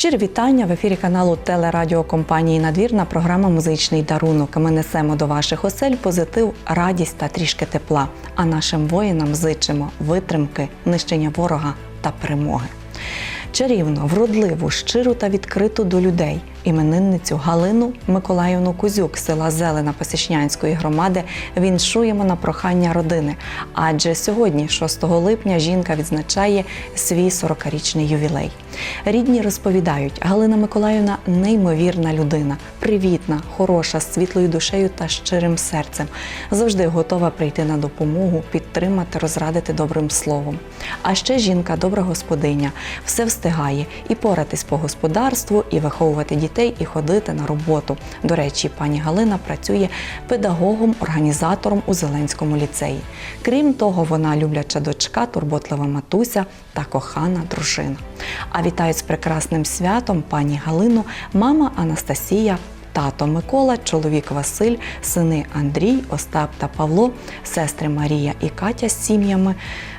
Щирі вітання в ефірі каналу телерадіокомпанії Надвірна програма Музичний дарунок. Ми несемо до ваших осель позитив, радість та трішки тепла. А нашим воїнам зичимо витримки, нищення ворога та перемоги. Чарівно, вродливу, щиру та відкриту до людей іменинницю Галину Миколаївну Кузюк села Зелена Посічнянської громади віншуємо на прохання родини. Адже сьогодні, 6 липня, жінка відзначає свій 40-річний ювілей. Рідні розповідають, Галина Миколаївна неймовірна людина, привітна, хороша, з світлою душею та щирим серцем. Завжди готова прийти на допомогу, підтримати, розрадити добрим словом. А ще жінка добра господиня, все встигає і поратись по господарству, і виховувати дітей, і ходити на роботу. До речі, пані Галина працює педагогом, організатором у Зеленському ліцеї. Крім того, вона любляча дочка, турботлива матуся та кохана дружина. А вітають з прекрасним святом пані Галину, мама Анастасія. Тато Микола, чоловік Василь, сини Андрій, Остап та Павло, сестри Марія і Катя з сім'ями.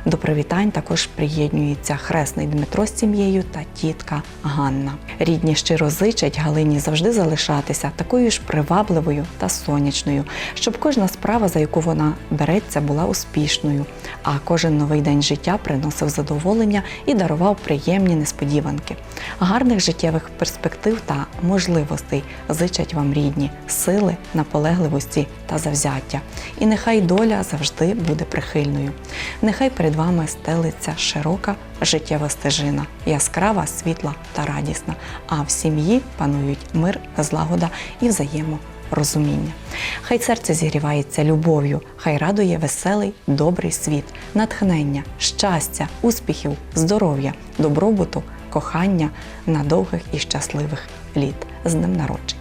До привітань також приєднується хресний Дмитро з сім'єю та тітка Ганна. Рідні щиро зичать Галині завжди залишатися такою ж привабливою та сонячною, щоб кожна справа, за яку вона береться, була успішною, а кожен новий день життя приносив задоволення і дарував приємні несподіванки. Гарних життєвих перспектив та можливостей зичать вам рідні, сили, наполегливості та завзяття. І нехай доля завжди буде прихильною. Нехай перед вами стелиться широка життєва стежина, яскрава, світла та радісна. А в сім'ї панують мир, злагода і взаєморозуміння. Хай серце зігрівається любов'ю, хай радує веселий, добрий світ, натхнення, щастя, успіхів, здоров'я, добробуту, кохання на довгих і щасливих літ з днем народження.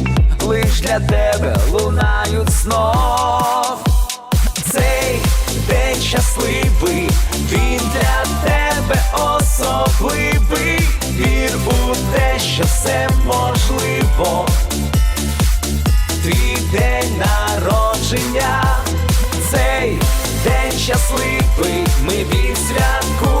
лиш для тебе лунають знов. Цей день щасливий, він для тебе особливий. Вір у те, що все можливо. Твій день народження, цей день щасливий, ми відсвяткуємо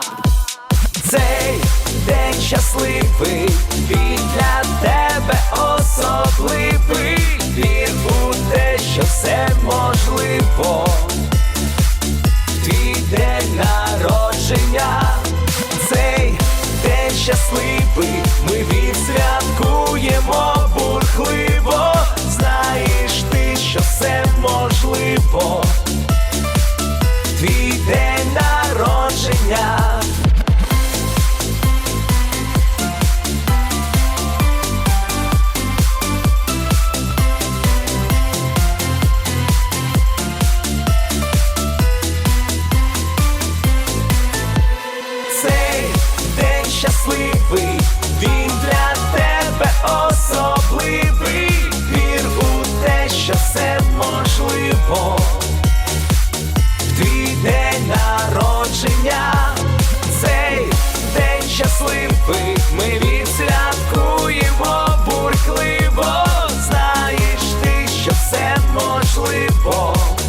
Цей день щасливий, він для тебе особливий. Вір у те, що все можливо. Твій день народження, цей день щасливий, ми відсвяткуємо бурхливо. Знаєш ти, що все можливо. можливо.